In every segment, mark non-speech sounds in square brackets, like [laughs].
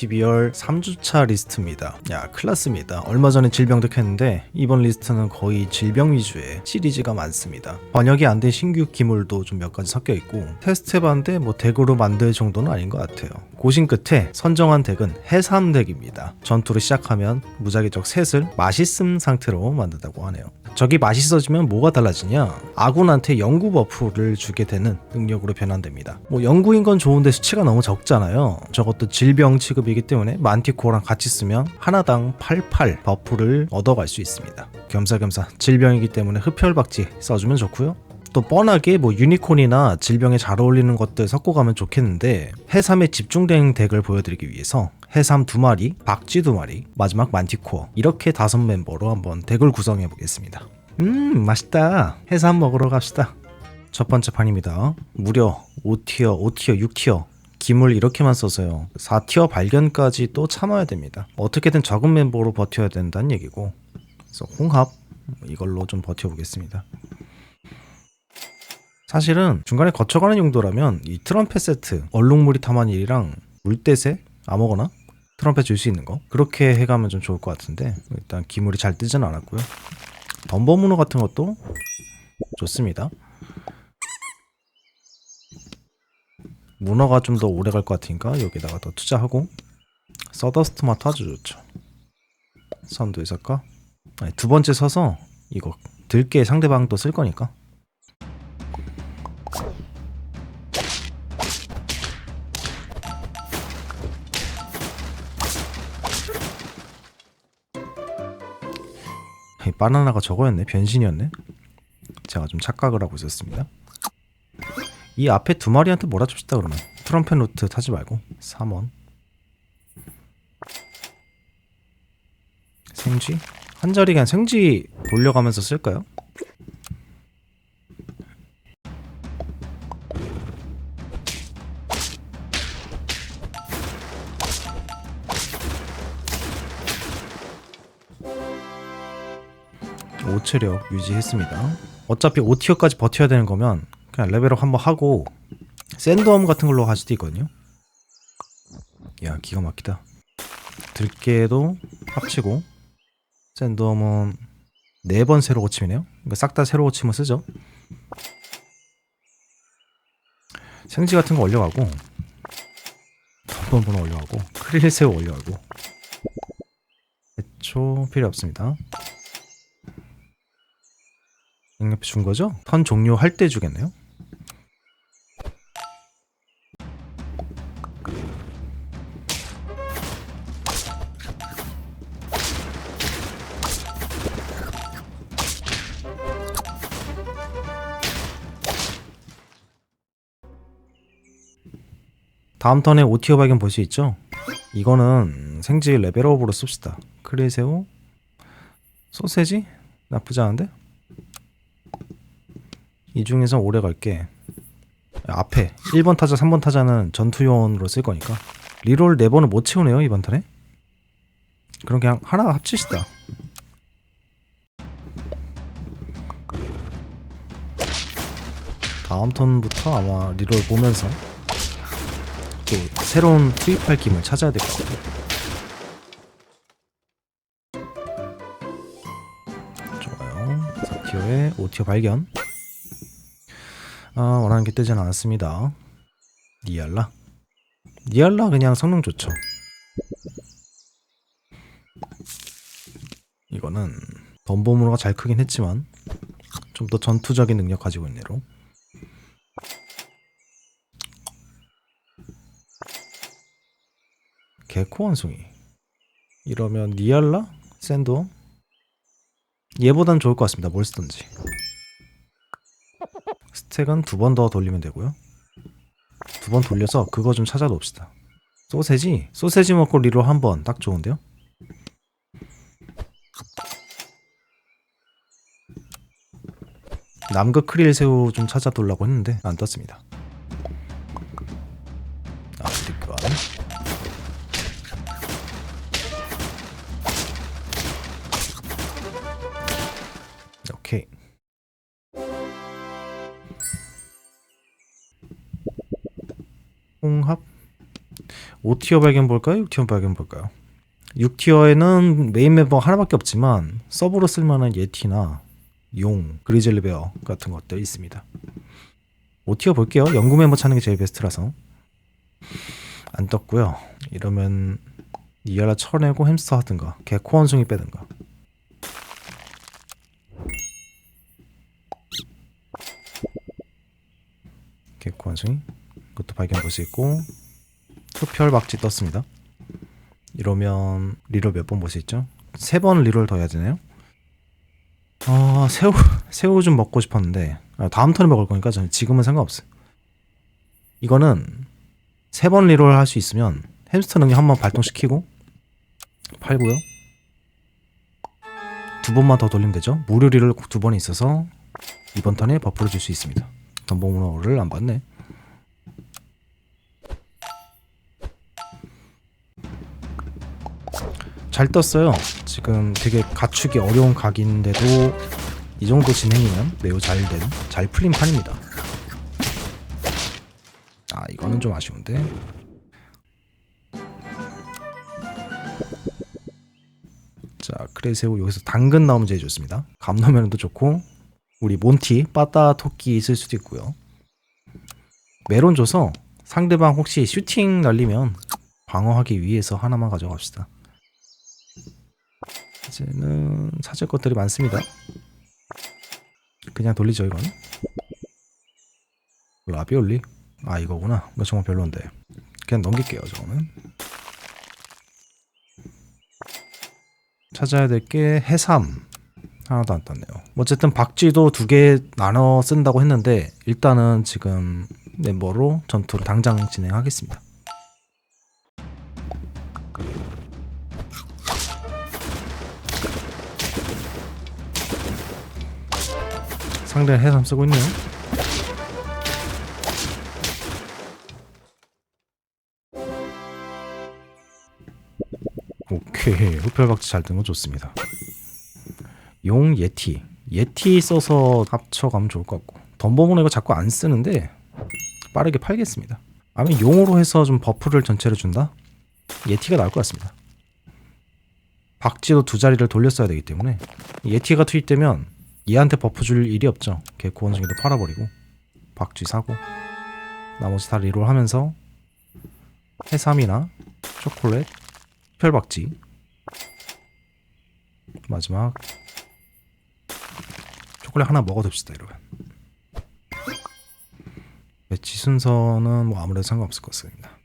12월 3주차 리스트입니다. 야, 클났습니다. 얼마 전에 질병 득 했는데 이번 리스트는 거의 질병 위주의 시리즈가 많습니다. 번역이 안 된 신규 기물도 좀 몇 가지 섞여 있고 테스트 해봤는데 뭐 덱으로 만들 정도는 아닌 것 같아요. 고심 끝에 선정한 덱은 해삼 덱입니다. 전투를 시작하면 무작위적 셋을 맛있음 상태로 만든다고 하네요. 적이 맛있어지면 뭐가 달라지냐? 아군한테 영구 버프를 주게 되는 능력으로 변환됩니다. 뭐 영구인 건 좋은데 수치가 너무 적잖아요. 저것도 질병 취급이기 때문에 만티코어랑 같이 쓰면 하나당 88 버프를 얻어갈 수 있습니다. 겸사겸사 질병이기 때문에 흡혈박쥐 써주면 좋고요. 또 뻔하게 뭐 유니콘이나 질병에 잘 어울리는 것들 섞어가면 좋겠는데 해삼에 집중된 덱을 보여드리기 위해서 해삼 두 마리, 박쥐 두 마리, 마지막 만티코어 이렇게 다섯 멤버로 한번 덱을 구성해 보겠습니다. 음 맛있다. 해삼 먹으러 갑시다. 첫 번째 판입니다. 무려 5티어, 5티어, 6티어 기물 이렇게만 써서요. 4티어 발견까지 또 참아야 됩니다. 어떻게든 적은 멤버로 버텨야 된다는 얘기고 그래서 홍합 이걸로 좀 버텨보겠습니다. 사실은 중간에 거쳐가는 용도라면 이 트럼펫 세트 얼룩무리 타마닐이랑 물대새 아무거나? 트럼펫 줄 수 있는 거? 그렇게 해가면 좀 좋을 것 같은데 일단 기물이 잘 뜨진 않았고요. 덤버문어 같은 것도 좋습니다. 문어가 좀 더 오래 갈 것 같으니까 여기다가 더 투자하고 서더스트 마트 아주 좋죠. 선두에 설까? 아니, 두 번째 서서 이거 들게 상대방도 쓸 거니까 바나나가 저거였네. 변신이었네. 제가 좀 착각을 하고 있었습니다. 이 앞에 두 마리한테 몰아줍시다 그러면. 트럼펫 루트 타지 말고. 3원. 생쥐? 한 자리 그냥 생쥐 돌려가면서 쓸까요? 오체력 유지했습니다. 어차피 5티어까지 버텨야 되는 거면 그냥 레벨업 한번 하고 샌드웜 같은 걸로 할 수도 있거든요. 야 기가 막히다. 들깨도 합치고 샌드웜은 네번 새로 고침이네요. 그러니까 싹 다 새로 고침을 쓰죠. 생지 같은 거 올려가고 덤번번 올려가고 크릴 새우 올려가고 애초 필요 없습니다. 양옆에 준 거죠? 턴 종료할 때 주겠네요. 다음 턴에 오티어 발견 볼 수 있죠? 이거는 생지 레벨업으로 씁시다. 크리새우, 소세지 나쁘지 않은데? 이 중에서 오래 갈게. 앞에 1번 타자, 3번 타자는 전투요원으로 쓸 거니까 리롤 4번을 못 채우네요 이번 턴에. 그럼 그냥 하나 합치시다. 다음 턴부터 아마 리롤 보면서 또 새로운 투입할 김을 찾아야 될 것 같아요. 좋아요. 4티어에 5티어 발견. 아, 원하는 게 뜨진 않았습니다. 니알라. 니알라 그냥 성능 좋죠. 이거는 덤보무로가 잘 크긴 했지만 좀 더 전투적인 능력 가지고 있네로. 개코 원숭이. 이러면 니알라? 샌도? 얘보단 좋을 것 같습니다. 뭘 쓰든지. 스택은 두 번 더 돌리면 되고요. 두 번 돌려서 그거 좀 찾아 놓읍시다. 소세지? 소세지 먹고 리로 한 번 딱 좋은데요? 남극 크릴 새우 좀 찾아 돌라고 했는데 안 떴습니다. 아, 리크와 오케이. 홍합 5티어 발견 볼까요? 6티어 발견 볼까요? 6티어에는 메인 멤버 하나밖에 없지만 서브로 쓸만한 예티나 용, 그리즐리 베어 같은 것들 있습니다. 5티어 볼게요. 연구 멤버 찾는 게 제일 베스트라서 안 떴고요. 이러면 이하라 쳐내고 햄스터 하든가 개코 원숭이 빼든가 개코 원숭이 그것도 발견 볼 수 있고 흡혈 박쥐 떴습니다. 이러면 리롤 몇 번 볼 수 있죠? 세 번 리롤 더 해야 되네요. 아 새우 새우 좀 먹고 싶었는데 아, 다음 턴에 먹을 거니까 저는 지금은 상관없어요. 이거는 세 번 리롤 할 수 있으면 햄스터 능력 한 번 발동시키고 팔고요. 두 번만 더 돌리면 되죠. 무료 리롤 두번 있어서 이번 턴에 버프를 줄 수 있습니다. 덤보문어를 안 받네. 잘 떴어요. 지금 되게 갖추기 어려운 각인데도 이 정도 진행이면 매우 잘 된, 잘 풀린 판입니다. 아, 이거는 좀 아쉬운데. 자, 크레세우 여기서 당근 나오면 제일 좋습니다. 감노면도 좋고 우리 몬티, 빠따 토끼 있을 수도 있고요. 메론 줘서 상대방 혹시 슈팅 날리면 방어하기 위해서 하나만 가져갑시다. 이제는 찾을 것들이 많습니다. 그냥 돌리죠 이건. 라비올리? 아 이거구나. 이거 정말 별론데. 그냥 넘길게요 저거는. 찾아야 될 게 해삼. 하나도 안 떴네요. 어쨌든 박쥐도 두 개 나눠 쓴다고 했는데 일단은 지금 멤버로 전투를 당장 진행하겠습니다. 상대는 해삼 쓰고 있네요. 오케이 흡혈박쥐 잘 뜬 거 좋습니다. 용 예티 예티 써서 합쳐가면 좋을 것 같고 덤버문은 이거 자꾸 안 쓰는데 빠르게 팔겠습니다. 아니면 용으로 해서 좀 버프를 전체로 준다? 예티가 나을 것 같습니다. 박쥐도 두 자리를 돌렸어야 되기 때문에 예티가 투입되면 얘한테 버프 줄 일이 없죠. 걔 구원중에도 팔아버리고 박쥐 사고 나머지 다 리롤 하면서 해삼이나 초콜릿, 혈박쥐 마지막 초콜릿 하나 먹어둡시다 이러면 매치 순서는 뭐 아무래도 상관없을 것 같습니다.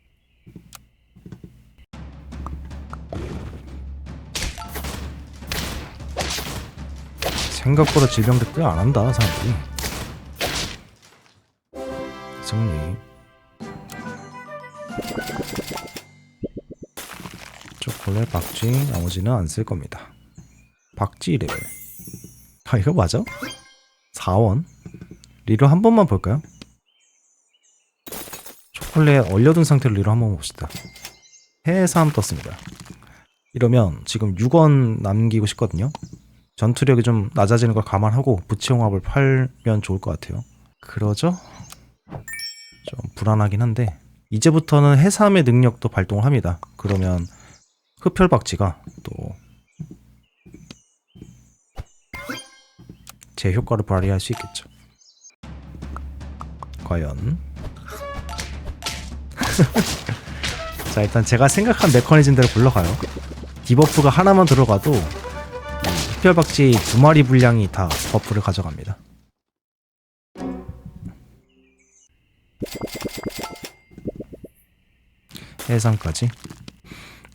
생각보다 질병 댓글 안 한다 사람들이. 승리. 초콜릿 박쥐 나머지는 안 쓸 겁니다. 박쥐 레벨 아 이거 맞아? 4원? 리로 한 번만 볼까요? 초콜릿 얼려둔 상태로 리로 한 번 봅시다. 해삼 떴습니다. 이러면 지금 6원 남기고 싶거든요 전투력이 좀 낮아지는 걸 감안하고 부채용합을 팔면 좋을 것 같아요. 그러죠? 좀 불안하긴 한데 이제부터는 해삼의 능력도 발동을 합니다. 그러면 흡혈박쥐가 또 제 효과를 발휘할 수 있겠죠. 과연 [laughs] 자 일단 제가 생각한 메커니즘대로 굴러가요. 디버프가 하나만 들어가도 흡혈박쥐 두 마리 분량이 다 버프를 가져갑니다. 해상까지.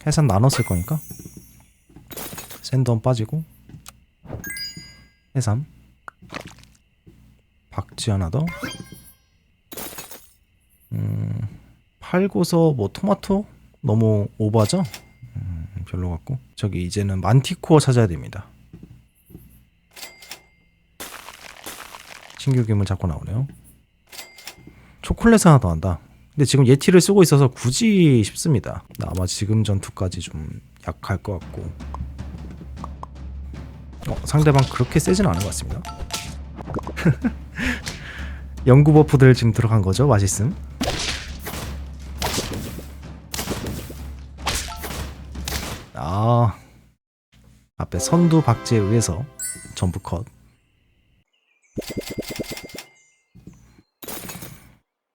해상 나눠 쓸 거니까. 샌드원 빠지고. 해삼. 박쥐 하나 더. 음, 팔고서 뭐 토마토? 너무 오버하죠? 음, 별로 같고. 저기 이제는 만티코어 찾아야 됩니다. 신규 괴물 자꾸 나오네요. 초콜릿 하나 더 한다. 근데 지금 예티를 쓰고 있어서 굳이 싶습니다. 아마 지금 전투까지 좀 약할 것 같고. 어, 상대방 그렇게 세진 않은 것 같습니다. [laughs] 연구 버프들 지금 들어간 거죠? 맛있음. 아 앞에 선두 박제에 의해서 전부 컷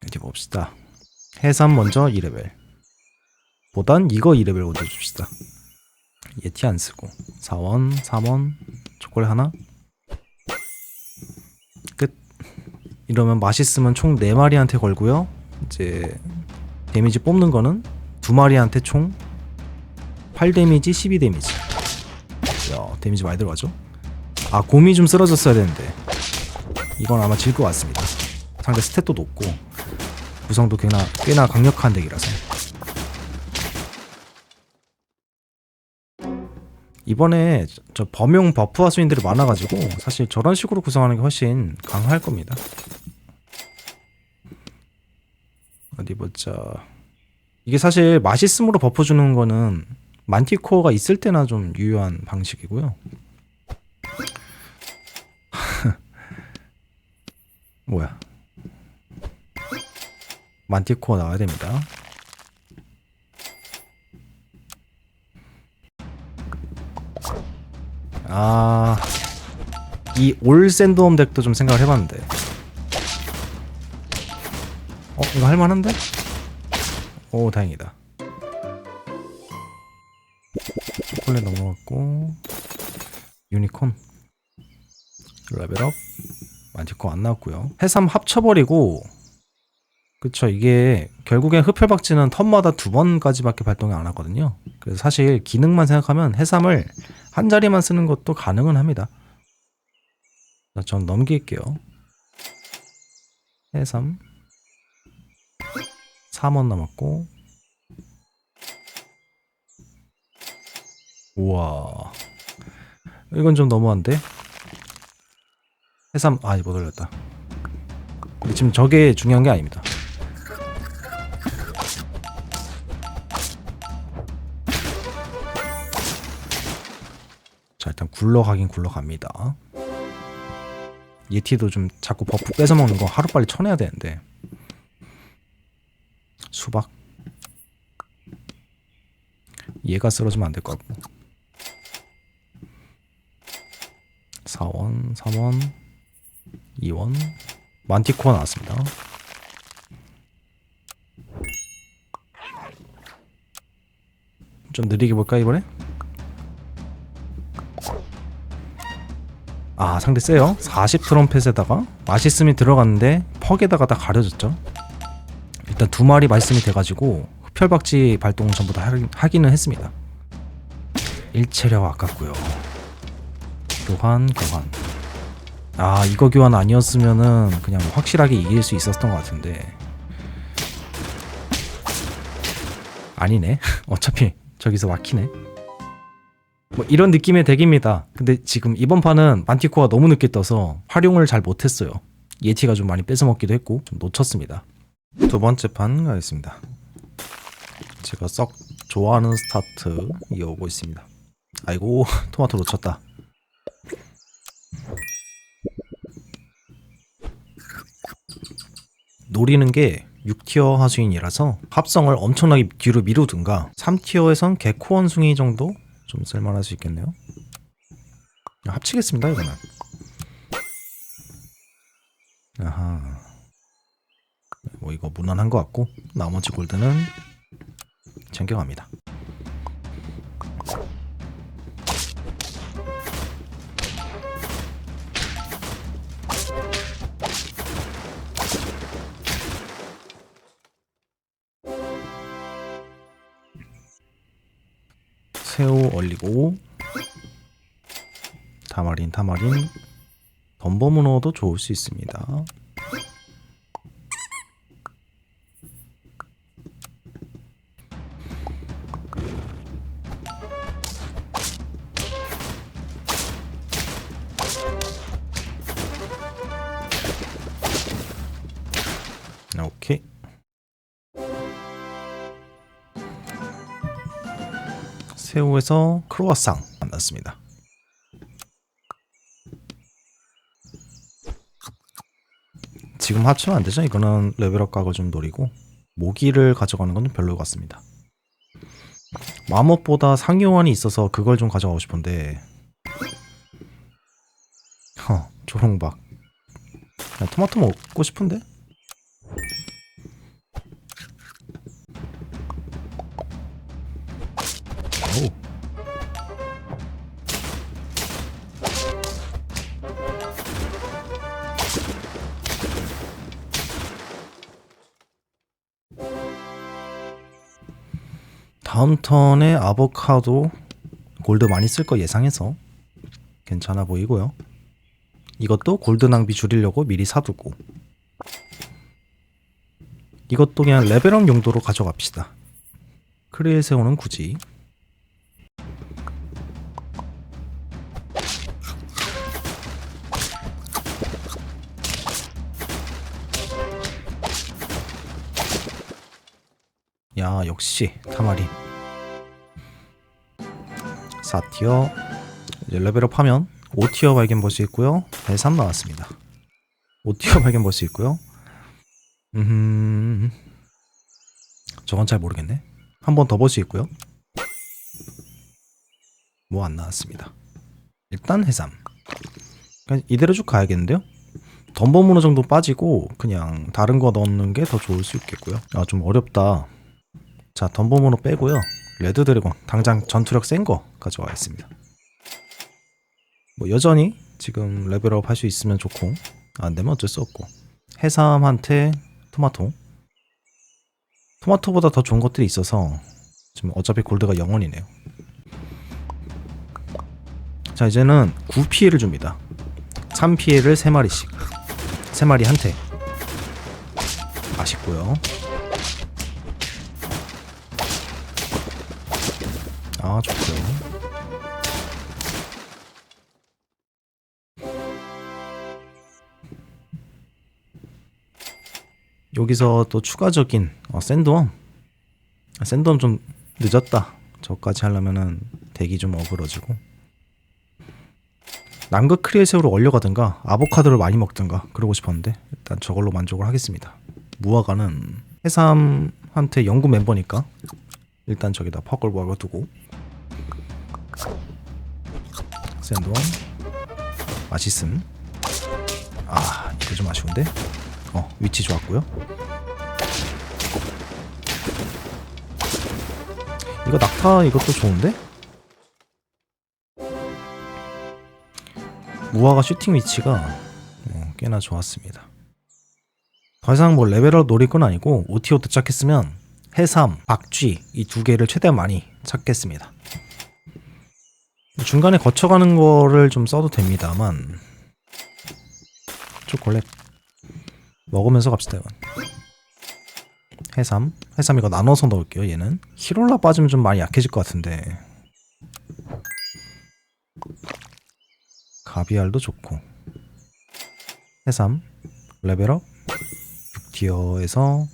이제 봅시다. 해삼 먼저 2레벨. 보단 이거 2레벨 먼저 줍시다. 예티 안 쓰고. 4원 3원 초콜릿 하나? 끝. 이러면 맛있으면 총 4마리한테 걸고요. 이제 데미지 뽑는 거는 두 마리한테 총 8데미지 12데미지. 야 데미지 많이 들어가죠? 아 곰이 좀 쓰러졌어야 되는데. 이건 아마 질 것 같습니다. 상대 스탯도 높고 구성도 꽤나, 꽤나 강력한 덱이라서 이번에 저- 저 범용 버프 하수인들이 많아가지고 사실 저런 식으로 구성하는 게 훨씬 강할 겁니다. 어디 보자. 이게 사실 맛있음으로 버프 주는 거는 만티코어가 있을 때나 좀 유효한 방식이고요. [laughs] 뭐야 만티코어 나와야 됩니다 아, 이 올 샌드홈 덱도 좀 생각을 해봤는데. 어, 이거 할만한데? 오, 다행이다. 초콜릿 넘어갔고, 유니콘. 레벨업. 만티코 안 나왔고요. 해삼 합쳐버리고, 그쵸, 이게 결국엔 흡혈박쥐는 턴마다 두 번까지밖에 발동이 안 하거든요. 그래서 사실 기능만 생각하면 해삼을 한 자리만 쓰는 것도 가능은 합니다. 자, 전 넘길게요. 해삼. 3원 남았고. 우와. 이건 좀 너무한데? 해삼 아 못 올렸다. 근데 지금 저게 중요한 게 아닙니다 굴러가긴 굴러갑니다. 예티도 좀 자꾸 버프 뺏어먹는 거 하루빨리 쳐내야 되는데. 수박. 얘가 쓰러지면 안 될 것 같고. 4원 3원 2원. 만티코어 나왔습니다. 좀 느리게 볼까 이번에? 아 상대 세요? 40 트럼펫에다가? 맛있음이 들어갔는데 퍽에다가 다 가려졌죠? 일단 두 마리 맛있음이 돼가지고 흡혈박쥐 발동 전부 다 하- 하기는 했습니다. 일체력 아깝고요. 교환 교환. 아 이거 교환 아니었으면은 그냥 확실하게 이길 수 있었던 것 같은데. 아니네. [laughs] 어차피 저기서 막히네 뭐 이런 느낌의 덱입니다. 근데 지금 이번 판은 만티코가 너무 늦게 떠서 활용을 잘 못했어요. 예티가 좀 많이 뺏어먹기도 했고 좀 놓쳤습니다. 두 번째 판 가겠습니다. 제가 썩 좋아하는 스타트 이어오고 있습니다. 아이고 [laughs] 토마토 놓쳤다. 노리는 게 6티어 하수인이라서 합성을 엄청나게 뒤로 미루든가 3티어에선 개코 원숭이 정도 좀 쓸만할 수 있겠네요. 합치겠습니다 이거는. 아하. 뭐 이거 무난한 것 같고 나머지 골드는 챙겨갑니다. 새우 얼리고 타마린 타마린 덤버문어도 좋을 수 있습니다. 새우에서 크로아상 만났습니다. 지금 합치면 안 되죠? 이거는 레벨업 각을 좀 노리고 모기를 가져가는 건좀 별로 같습니다. 마법보다 상요환이 있어서 그걸 좀 가져가고 싶은데 허 조롱박 야, 토마토 먹고 싶은데? 다음 턴에 아보카도 골드 많이 쓸 거 예상해서 괜찮아 보이고요. 이것도 골드 낭비 줄이려고 미리 사두고 이것도 그냥 레벨업 용도로 가져갑시다. 크리엘 세우는 굳이 야 역시 타마린 4티어 이제 레벨업 하면 5티어 발견 볼수 있고요. 배3 나왔습니다. 5티어 [laughs] 발견 볼수 있고요. 음 저건 잘 모르겠네. 한 번더볼수 있고요. 뭐 안 나왔습니다. 일단 해삼. 이대로 쭉 가야겠는데요? 덤버문어 정도 빠지고 그냥 다른 거 넣는 게 더 좋을 수 있겠고요. 아 좀 어렵다. 자 덤버문어 빼고요 레드 드래곤 당장 전투력 센 거 가져와야겠습니다. 뭐 여전히 지금 레벨업 할 수 있으면 좋고 안 되면 어쩔 수 없고. 해삼한테 토마토. 토마토보다 더 좋은 것들이 있어서 지금 어차피 골드가 0원이네요. 자 이제는 9피해를 줍니다. 3피해를 3마리씩. 3마리 한테. 아쉽고요 아 좋고요. 여기서 또 추가적인 어, 샌드웜. 아, 샌드웜 좀 늦었다. 저까지 하려면은 대기 좀 어그러지고. 남극 크리에세우로 올려가든가 아보카도를 많이 먹든가 그러고 싶었는데 일단 저걸로 만족을 하겠습니다. 무화과는 해삼한테 연구 멤버니까 일단 저기다 퍽을 먹어두고 샌드웜 맛있음. 아 이거 좀 아쉬운데? 어 위치 좋았고요. 이거 낙타 이것도 좋은데? 무화과 슈팅 위치가 어, 꽤나 좋았습니다. 더 이상 뭐 레벨업 노릴 건 아니고 오티오 도착했으면 해삼, 박쥐 이 두 개를 최대한 많이 찾겠습니다 중간에 거쳐가는 거를 좀 써도 됩니다만. 초콜릿 먹으면서 갑시다 이건. 해삼. 해삼 이거 나눠서 넣을게요 얘는. 히롤라 빠지면 좀 많이 약해질 것 같은데. 가비알도 좋고. 해삼. 레벨업 6티어에서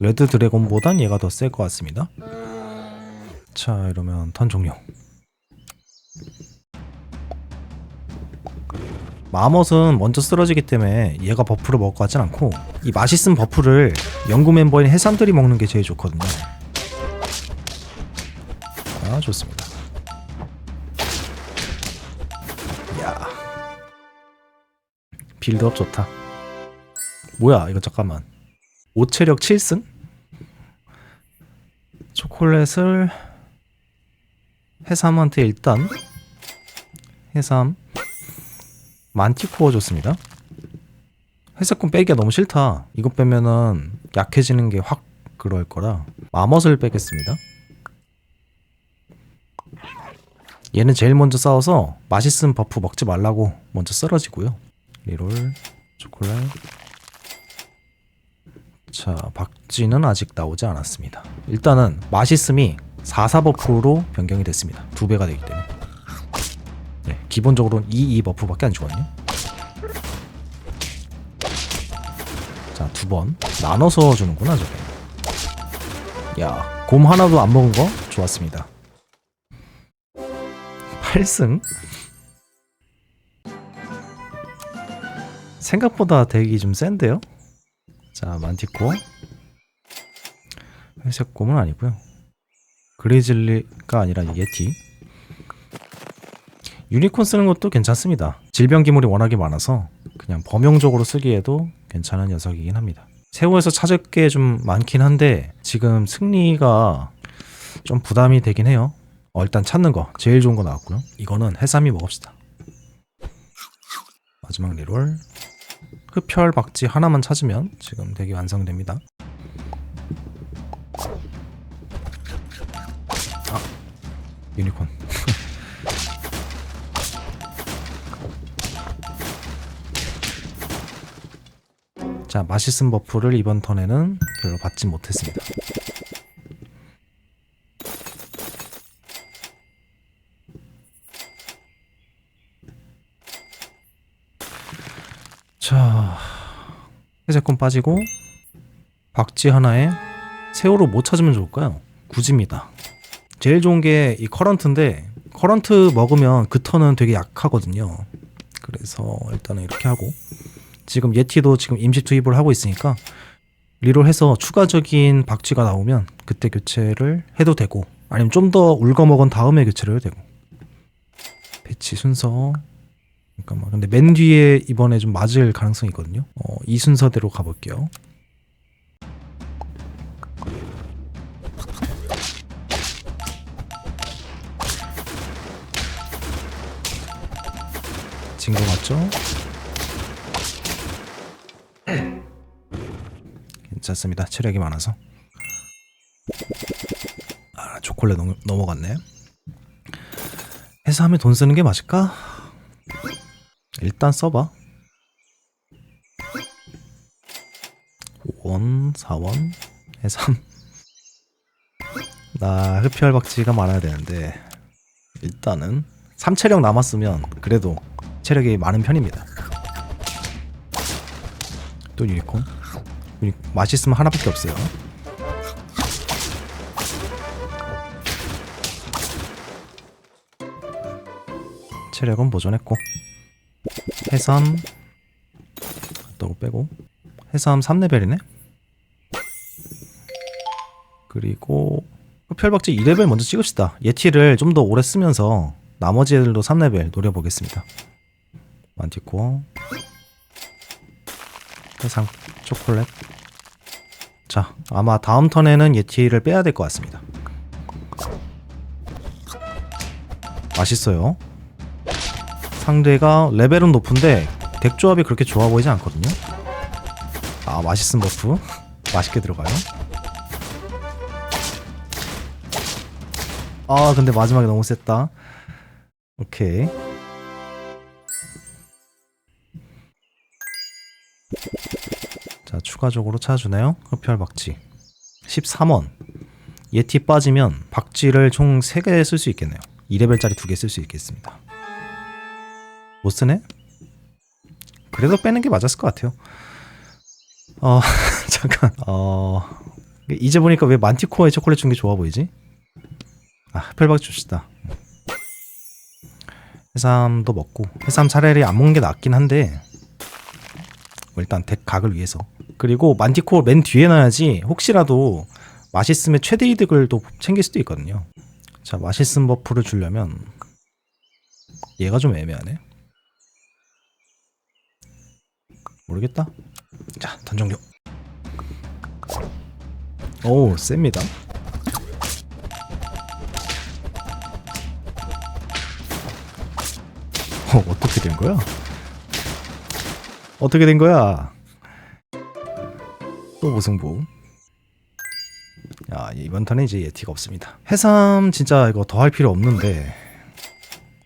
레드 드래곤보단 얘가 더 셀 것 같습니다. 자 이러면 턴 종료 마멋은 먼저 쓰러지기 때문에 얘가 버프를 먹을 것 같진 않고 이 맛있은 버프를 연구 멤버인 해삼들이 먹는 게 제일 좋거든요. 아 좋습니다. 야. 빌드업 좋다. 뭐야 이거 잠깐만. 5체력 7승? 초콜릿을 해삼한테 일단 해삼 만티코어 줬습니다. 회색권 빼기가 너무 싫다. 이거 빼면은 약해지는 게 확 그럴 거라 마멋을 빼겠습니다. 얘는 제일 먼저 싸워서 맛있은 버프 먹지 말라고 먼저 쓰러지고요. 리롤 초콜릿 자 박쥐는 아직 나오지 않았습니다. 일단은 맛있음이 44 버프로 변경이 됐습니다. 두 배가 되기 때문에. 네, 기본적으로 2, 2 버프밖에 안 주거든요. 자, 두 번 나눠서 주는구나, 저게. 야, 곰 하나도 안 먹은 거 좋았습니다. 8승? 생각보다 대기 좀 센데요? 자, 만티코. 회색 곰은 아니고요. 그리즐리가 아니라 예티. 유니콘 쓰는 것도 괜찮습니다. 질병 기물이 워낙에 많아서 그냥 범용적으로 쓰기에도 괜찮은 녀석이긴 합니다. 세우에서 찾을 게 좀 많긴 한데 지금 승리가 좀 부담이 되긴 해요. 어, 일단 찾는 거 제일 좋은 거 나왔고요. 이거는 해삼이 먹읍시다. 마지막 리롤 흡혈 박쥐 하나만 찾으면 지금 되게 완성됩니다. 아 유니콘. 자 맛있음 버프를 이번 턴에는 별로 받지 못했습니다. 자 해제권 빠지고 박쥐 하나에 세월호 뭐 찾으면 좋을까요? 구지입니다. 제일 좋은 게 이 커런트인데 커런트 먹으면 그 턴은 되게 약하거든요. 그래서 일단은 이렇게 하고 지금 예티도 지금 임시 투입을 하고 있으니까 리롤해서 추가적인 박쥐가 나오면 그때 교체를 해도 되고 아니면 좀 더 울거 먹은 다음에 교체를 해도 되고. 배치 순서. 잠깐만 근데 맨 뒤에 이번에 좀 맞을 가능성이 있거든요. 어, 이 순서대로 가볼게요. 진거 맞죠? 괜찮습니다. 체력이 많아서. 아, 초콜릿 넘, 넘어갔네. 회사 하면 돈 쓰는 게 맞을까? 일단 써봐. 5원, 4원, 해삼. 나 흡혈 박쥐가 많아야 되는데 일단은 3체력 남았으면 그래도 체력이 많은 편입니다. 또 유니콘. 유니 맛있으면 하나밖에 없어요. 체력은 보존했고. 해삼. 또 빼고. 해삼 3레벨이네? 그리고 흡혈박쥐 2레벨 먼저 찍읍시다. 예티를 좀 더 오래 쓰면서 나머지 애들도 3레벨 노려보겠습니다. 만티코어 해상 초콜릿. 자 아마 다음 턴에는 예티를 빼야 될 것 같습니다. 맛있어요. 상대가 레벨은 높은데 덱 조합이 그렇게 좋아 보이지 않거든요. 아 맛있은 버프. [laughs] 맛있게 들어가요. 아 근데 마지막에 너무 셌다. 오케이 추가적으로 찾아주네요. 흡혈 박쥐. 13원. 예티 빠지면 박쥐를 총 3개 쓸 수 있겠네요. 2레벨짜리 2개 쓸 수 있겠습니다. 못 쓰네? 그래도 빼는 게 맞았을 것 같아요. 어 [laughs] 잠깐 어 이제 보니까 왜 만티코어에 초콜릿 준 게 좋아 보이지? 아 흡혈 박쥐 줍시다. 해삼도 먹고. 해삼 차라리 안 먹는 게 낫긴 한데 뭐 일단 덱 각을 위해서 그리고 만티코어 맨 뒤에 놔야지 혹시라도 맛있음의 최대 이득을 또 챙길 수도 있거든요. 자 맛있음 버프를 주려면 얘가 좀 애매하네. 모르겠다. 자 던종료. 오 셉니다. 어, 어떻게 된 거야? 어떻게 된 거야? 또 무승부. 야 이번 턴에 이제 예티가 없습니다. 해삼 진짜 이거 더 할 필요 없는데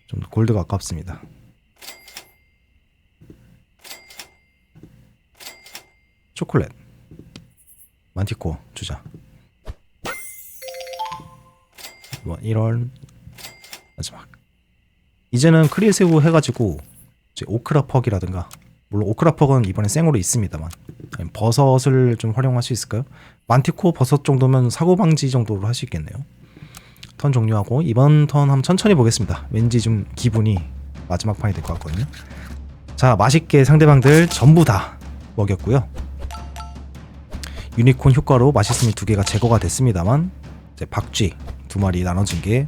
좀 골드가 아깝습니다. 초콜릿 만티코 주자. 이번 1월 마지막. 이제는 크리세우 해가지고 이제 오크라 퍽이라든가 물론 오크라퍽은 이번에 생으로 있습니다만 버섯을 좀 활용할 수 있을까요? 만티코 버섯 정도면 사고 방지 정도로 할 수 있겠네요. 턴 종료하고 이번 턴 한번 천천히 보겠습니다. 왠지 좀 기분이 마지막 판이 될 것 같거든요. 자 맛있게 상대방들 전부 다 먹였고요. 유니콘 효과로 맛있음이 두 개가 제거가 됐습니다만 이제 박쥐 두 마리 나눠진 게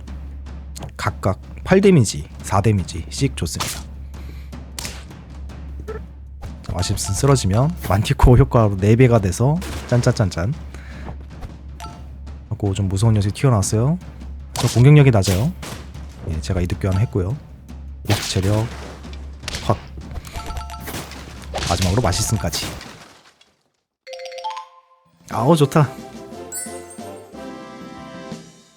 각각 8 데미지, 4 데미지씩 좋습니다. 자, 와십슨 쓰러지면 만티코어 효과로 4배가 돼서 짠짠짠짠 하고 좀 무서운 녀석이 튀어나왔어요. 저 공격력이 낮아요. 예, 제가 이득 교환을 했고요. 일치 체력 컷. 마지막으로 맛있음까지. 아우 좋다.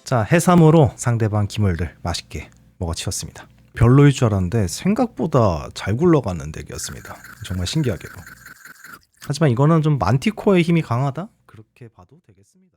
자 해삼으로 상대방 기물들 맛있게 먹어치웠습니다. 별로일 줄 알았는데 생각보다 잘 굴러가는 덱이었습니다. 정말 신기하게도. 하지만 이거는 좀 만티코어의 힘이 강하다? 그렇게 봐도 되겠습니다.